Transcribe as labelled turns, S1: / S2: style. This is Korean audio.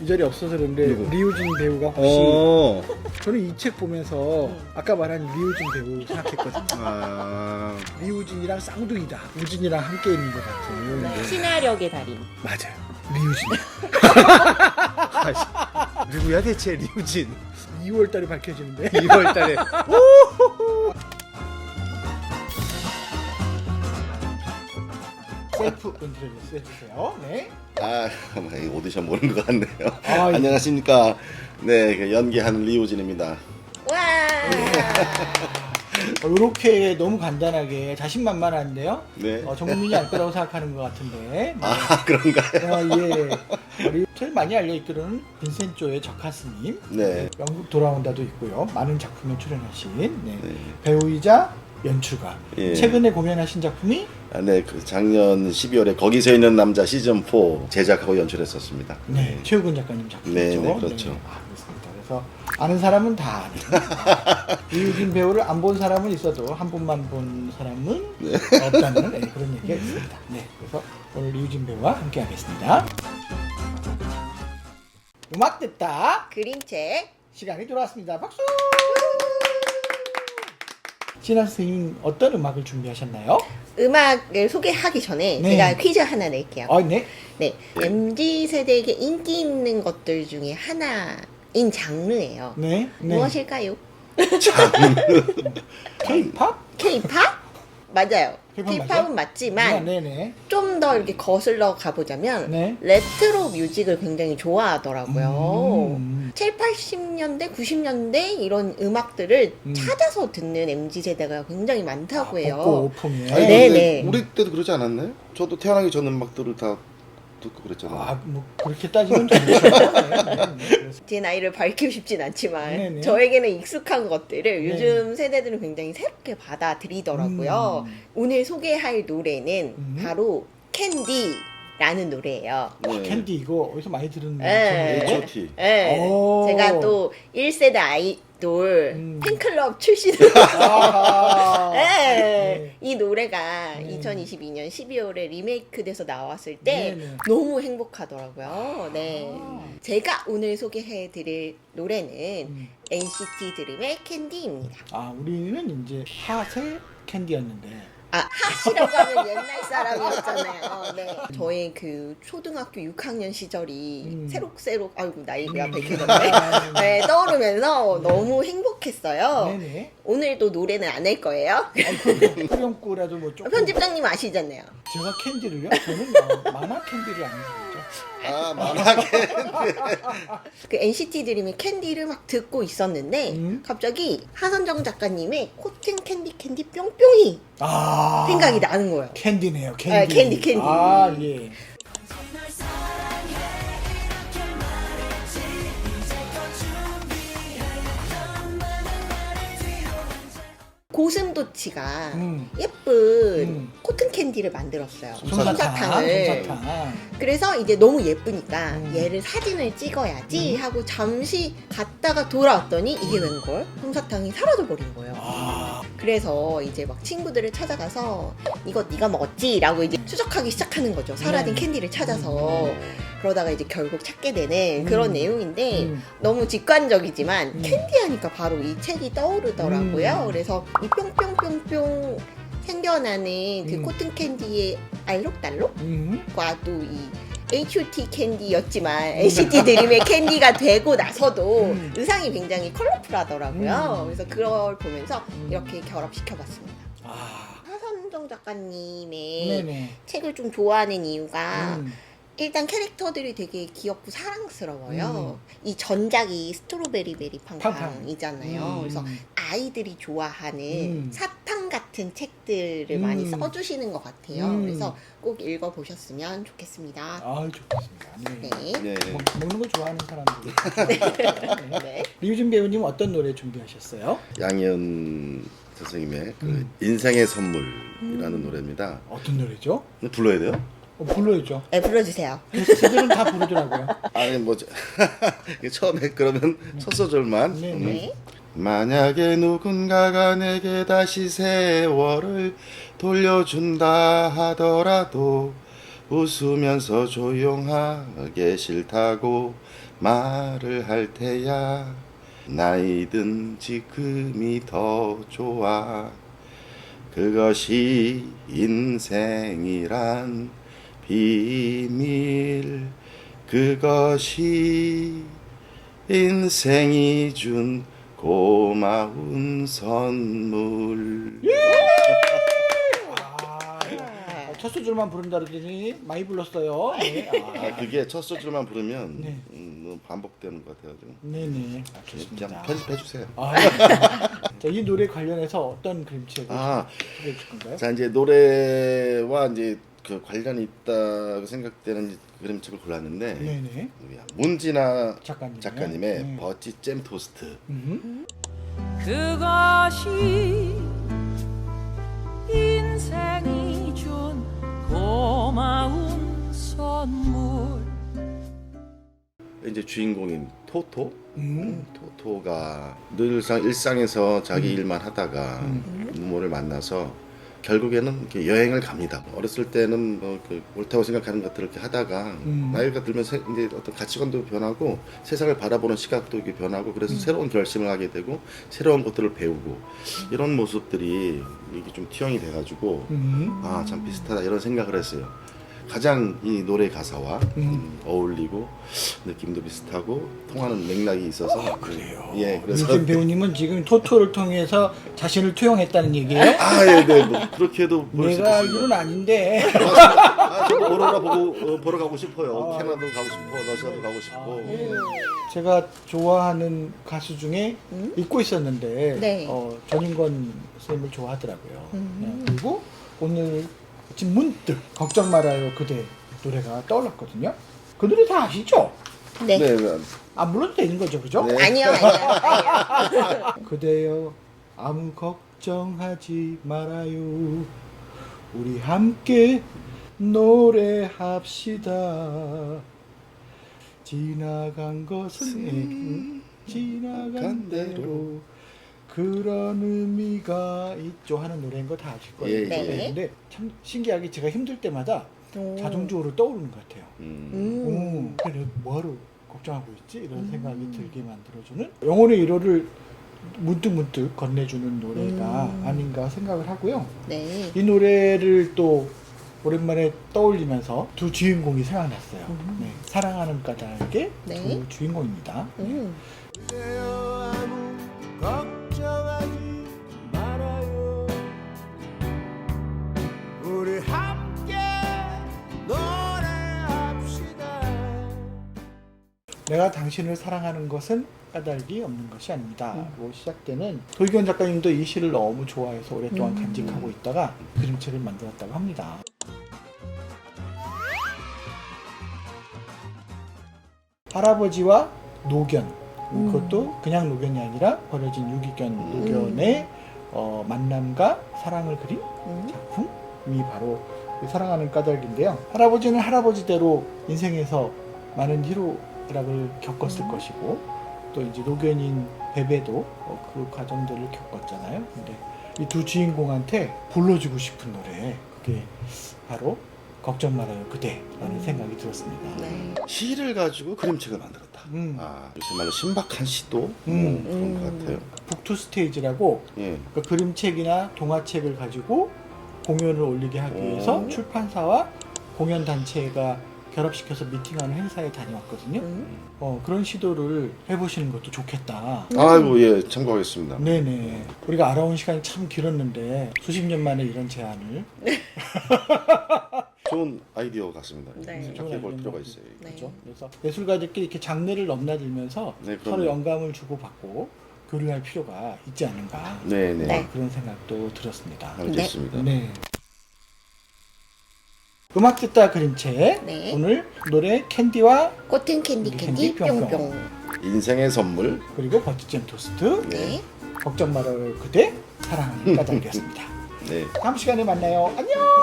S1: 이 자리에 없어서 그런데
S2: 누구?
S1: 리우진 배우가 혹시
S2: 어.
S1: 저는 이 책 보면서 아까 말한 리우진 배우 생각했거든요.
S2: 아.
S1: 리우진이랑 쌍둥이다. 우진이랑 함께 있는 것 같은. 네.
S3: 친화력의 달인.
S1: 맞아요. 리우진.
S2: 아이씨. 누구야 대체 리우진?
S1: 2월 달에 밝혀지는데.
S2: 2월 달에.
S1: 셀프 인트로듀스 해주세요. 네.
S4: 아, 이 오디션 보는 것 같네요.
S1: 아, 예.
S4: 안녕하십니까. 네, 그 연기하는 리우진입니다.
S3: 와.
S1: 이렇게 너무 간단하게 자신만만한데요.
S4: 네.
S1: 어, 전 국민이 알 거라고 생각하는 것 같은데. 네.
S4: 아, 그런가요?
S1: 어, 예. 우리 제일 많이 알려있기로는 빈센조의 적하스님.
S4: 네.
S1: 영국 돌아온다도 있고요. 많은 작품에 출연하신 네.
S4: 네.
S1: 배우이자 연출가.
S4: 예.
S1: 최근에 공연하신 작품이
S4: 아, 네, 그 작년 12월에 거기서 있는 남자 시즌 4 제작하고 연출했었습니다.
S1: 네, 최우근 작가님 작품이죠.
S4: 네, 네, 그렇죠.
S1: 아, 그렇습니다. 그래서 아는 사람은 다 아는. 이유진 배우를 안 본 사람은 있어도 한 번만 본 사람은 없다는 네, 그런 얘기가 있습니다. 네, 그래서 오늘 이유진 배우와 함께하겠습니다. 음악 듣다
S3: 그림책.
S1: 시간이 돌아왔습니다. 박수. 진아 선생님 어떤 음악을 준비하셨나요?
S3: 음악을 소개하기 전에
S1: 네.
S3: 제가 퀴즈 하나 낼게요.
S1: 아, 네.
S3: 네. MZ 세대에게 인기 있는 것들 중에 하나인 장르예요.
S1: 네. 네.
S3: 무엇일까요?
S1: K-pop?
S3: K-팝? 맞아요.
S1: 맞아요?
S3: 맞지만
S1: 네, 네.
S3: 좀 더 이렇게 거슬러 가보자면
S1: 네.
S3: 레트로 뮤직을 굉장히 좋아하더라고요.
S1: 음.
S3: 7, 80년대, 90년대 이런 음악들을
S1: 음.
S3: 찾아서 듣는 MZ 세대가 굉장히 많다고 해요.
S1: 벚꽃 오품에.
S4: 아니,
S3: 네,
S4: 근데
S3: 네.
S4: 우리 때도 그러지 않았나요? 저도 태어나기 전 음악들을 다 듣고 그랬잖아요.
S1: 아, 뭐 그렇게 따지면 좀 그렇죠. 네, 네, 네. 그래서
S3: 제 나이를 밝히고 싶진 않지만
S1: 네네.
S3: 저에게는 익숙한 것들을
S1: 네.
S3: 요즘 세대들은 굉장히 새롭게 받아들이더라고요.
S1: 음.
S3: 오늘 소개할 노래는
S1: 음.
S3: 바로 캔디 라는 노래예요.
S4: 네.
S1: 캔디 이거 어디서 많이 들은
S3: 네.
S1: 노래인데?
S4: H.O.T.
S3: 네.
S1: 오.
S3: 제가 또 1세대 아이돌
S1: 음.
S3: 팬클럽 출신으로
S1: 아.
S3: 네.
S1: 네.
S3: 이 노래가
S1: 네.
S3: 2022년 12월에 리메이크 돼서 나왔을 때
S1: 네 네.
S3: 너무 행복하더라고요. 네.
S1: 아.
S3: 제가 오늘 소개해 드릴 노래는
S1: 음.
S3: NCT 드림의 캔디입니다.
S1: 아, 우리는 이제 핫의 캔디였는데.
S3: 아, 핫이라고 하면 옛날 사람이었잖아요. 네. 저의 그 초등학교 6학년 시절이
S1: 음.
S3: 새록새록, 아이고, 나이가
S1: 음.
S3: 밝혀졌네.
S1: 아,
S3: 네, 떠오르면서 너무 행복했어요.
S1: 네네.
S3: 오늘도 노래는 안 할 거예요.
S1: 아, 그 후렴구라도 뭐 조금.
S3: 편집장님 아시잖아요.
S1: 제가 캔디를요? 저는 어, 만화 캔디를 안 먹었죠.
S4: 아, 만화계.
S3: 그 NCT 드림의 캔디를 막 듣고 있었는데
S1: 음.
S3: 갑자기 하선정 작가님의 코튼 캔디 캔디 뿅뿅이
S1: 아.
S3: 생각이 나는 거예요.
S1: 캔디네요, 캔디.
S3: 아, 캔디, 캔디.
S1: 아, 예.
S3: 고슴도치가
S1: 음.
S3: 예쁜
S1: 음.
S3: 코튼 캔디를 만들었어요.
S1: 솜사탕.
S3: 솜사탕을.
S1: 솜사탕.
S3: 그래서 이제 너무 예쁘니까
S1: 음.
S3: 얘를 사진을 찍어야지
S1: 음.
S3: 하고 잠시 갔다가 돌아왔더니 이게 웬걸? 솜사탕이 사라져 버린 거예요.
S1: 아.
S3: 그래서 이제 막 친구들을 찾아가서 이거 네가 먹었지라고 이제 추적하기 시작하는 거죠. 사라진
S1: 네.
S3: 캔디를 찾아서 그러다가 이제 결국 찾게 되는 그런
S1: 음.
S3: 내용인데
S1: 음.
S3: 너무 직관적이지만
S1: 음.
S3: 캔디 하니까 바로 이 책이 떠오르더라고요.
S1: 음.
S3: 그래서 이 뿅뿅뿅뿅 생겨나는 그
S1: 음.
S3: 코튼 캔디의 알록달록과
S1: 음.
S3: 또이 H.O.T 캔디였지만 NCT 드림의 캔디가 되고 나서도
S1: 음.
S3: 의상이 굉장히 컬러풀하더라고요.
S1: 음.
S3: 그래서 그걸 보면서
S1: 음.
S3: 이렇게 결합시켜봤습니다.
S1: 아.
S3: 하선정 작가님의
S1: 네네.
S3: 책을 좀 좋아하는 이유가
S1: 음.
S3: 일단 캐릭터들이 되게 귀엽고 사랑스러워요.
S1: 음.
S3: 이 전작이 스트로베리 베리
S1: 팡팡.
S3: 팡팡이잖아요.
S1: 음.
S3: 그래서 아이들이 좋아하는
S1: 음.
S3: 사탕 같은 책들을
S1: 음.
S3: 많이 써주시는 것 같아요.
S1: 음.
S3: 그래서 꼭 읽어보셨으면 좋겠습니다.
S1: 아, 좋겠습니다. 네.
S3: 네.
S4: 네.
S1: 먹, 먹는 거 좋아하는 사람들. 네.
S3: 네.
S1: 류진 배우님 어떤 노래 준비하셨어요?
S4: 양현 선생님의 그
S1: 음.
S4: 인생의 선물이라는 노래입니다.
S1: 어떤 노래죠?
S4: 불러야 돼요?
S1: 어, 불러야죠.
S3: 네, 불러주세요.
S1: 게스트들은 다 부르더라고요.
S4: 아니 뭐 저- 처음에 그러면 첫 소절만
S1: 네,
S4: 음.
S3: 네.
S4: 만약에 누군가가 내게 다시 세월을 돌려준다 하더라도 웃으면서 조용하게 싫다고 말을 할 테야. 나이든 지금이 더 좋아. 그것이 인생이란 비밀. 그것이 인생이 준 고마운 선물
S1: 아, 첫 소절만 부른다 그러더니 많이 불렀어요. 네.
S4: 아,
S1: 아,
S4: 그게 첫 소절만 부르면
S1: 네.
S4: 음, 너무 반복되는 것 같아가지고
S1: 네네. 아, 좋습니다.
S4: 그냥 편집해 주세요.
S1: 아, 자, 이 노래 관련해서 어떤 그림책을
S4: 아,
S1: 소개해 줄 건가요?
S4: 자 이제 노래와 이제 그 관련이 있다고 생각되는 그림책을 골랐는데
S1: 네네.
S4: 누구야? 문진아
S1: 작가님.
S4: 작가님의
S1: 네.
S4: 버치 잼 토스트.
S1: 음.
S5: 그것이 인생이 준 고마운 선물
S4: 이제 주인공인 토토.
S1: 음.
S4: 토토가 늘상 일상에서 자기
S1: 음.
S4: 일만 하다가
S1: 음.
S4: 부모를 만나서 결국에는 이렇게 여행을 갑니다. 어렸을 때는 뭐 그 옳다고 생각하는 것들을 이렇게 하다가
S1: 음.
S4: 나이가 들면서 이제 어떤 가치관도 변하고 세상을 바라보는 시각도 이렇게 변하고 그래서
S1: 음.
S4: 새로운 결심을 하게 되고 새로운 것들을 배우고 이런 모습들이 이게 좀 투영이 돼가지고
S1: 음.
S4: 아참 비슷하다 이런 생각을 했어요. 가장 이 노래 가사와
S1: 음.
S4: 음, 어울리고 느낌도 비슷하고 통하는 맥락이 있어서
S1: 아, 그래요.
S4: 예, 그래서
S1: 유진 배우님은 지금 토토를 통해서 자신을 투영했다는 얘기예요?
S4: 아, 예, 네, 뭐 그렇게도 볼
S1: 내가
S4: 있습니다.
S1: 알기로는 아닌데.
S4: 아, 저도 오로라 보고 어, 보러 가고 싶어요.
S1: 아.
S4: 캐나다도 가고 싶고 러시아도 가고 싶고.
S1: 아,
S3: 음.
S1: 제가 좋아하는 가수 중에
S3: 음?
S1: 잊고 있었는데
S3: 네.
S1: 어, 전인권 선생님을 좋아하더라고요.
S3: 음.
S1: 네, 그리고 오늘 지금 문득 걱정 말아요 그대 노래가 떠올랐거든요. 그 노래 다 아시죠?
S3: 네.
S4: 네, 네.
S1: 안 불러도 되는 거죠, 그죠?
S4: 네.
S3: 아니요, 아니요, 아니요.
S1: 그대여 아무 걱정하지 말아요. 우리 함께 노래합시다. 지나간 것은 음, 지나간 대로 그런 의미가 있죠 하는 노래인 거 다 아실 거예요.
S4: 예,
S3: 예. 네.
S1: 근데 참 신기하게 제가 힘들 때마다
S3: 오.
S1: 자동적으로 떠오르는 것 같아요.
S4: 음.
S3: 음.
S1: 오, 그래 뭐하러 걱정하고 있지? 이런 생각이 들게 만들어주는 영혼의 1호를 문득 문득 건네주는 노래가
S3: 음.
S1: 아닌가 생각을 하고요.
S3: 네.
S1: 이 노래를 또 오랜만에 떠올리면서 두 주인공이 생각났어요.
S3: 음.
S1: 네, 사랑하는 까닭의
S3: 네.
S1: 두 주인공입니다.
S3: 음.
S2: 걱
S1: 내가 당신을 사랑하는 것은 까닭이 없는 것이 아닙니다. 로 시작되는 도희견 작가님도 이 시를 너무 좋아해서 오랫동안
S3: 음.
S1: 간직하고 있다가 그림책을 만들었다고 합니다. 할아버지와 노견
S3: 음.
S1: 그것도 그냥 노견이 아니라 버려진 유기견
S3: 음.
S1: 노견의 어, 만남과 사랑을 그린
S3: 음.
S1: 작품이 바로 이 사랑하는 까닭인데요. 할아버지는 할아버지대로 인생에서 많은 희로 락을 겪었을
S3: 음.
S1: 것이고 또 이제 노견인 베베도 어, 그 과정들을 겪었잖아요. 근데 이 두 주인공한테 불러주고 싶은 노래 그게 바로 걱정 말아요 그대라는
S3: 음.
S1: 생각이 들었습니다.
S3: 네.
S4: 시를 가지고 그림책을 만들었다.
S1: 음.
S4: 아, 요새 말로 신박한 시도
S1: 음.
S4: 음, 그런 것
S3: 음.
S4: 같아요.
S1: 북투 스테이지라고
S4: 예.
S1: 그 그림책이나 동화책을 가지고 공연을 올리게 하기 위해서
S4: 오.
S1: 출판사와 공연 단체가 결합시켜서 미팅하는 행사에 다녀왔거든요.
S3: 음.
S1: 어, 그런 시도를 해보시는 것도 좋겠다.
S4: 아이고 예, 참고하겠습니다.
S1: 네네. 우리가 알아온 시간이 참 길었는데 수십 년 만에 이런 제안을
S4: 좋은 아이디어 같습니다.
S3: 네.
S4: 생각해 볼 필요가 있어요.
S3: 네.
S1: 그렇죠. 그래서 예술가들끼리 이렇게 장르를 넘나들면서
S4: 네,
S1: 서로
S4: 그럼요.
S1: 영감을 주고받고 교류할 필요가 있지 않은가
S4: 네, 네.
S3: 네.
S1: 그런 생각도 들었습니다.
S4: 알겠습니다.
S1: 네. 음악 듣다 그림책
S3: 네.
S1: 오늘 노래 캔디와
S3: 꽃은 캔디 캔디
S1: 캔디 뿅뿅.
S3: 뿅뿅.
S4: 인생의 선물.
S1: 그리고 버티잼 토스트
S3: 네.
S1: 걱정 말아요 그대 사랑하는 까닭이었습니다.
S4: 네.
S1: 다음 시간에 만나요. 안녕.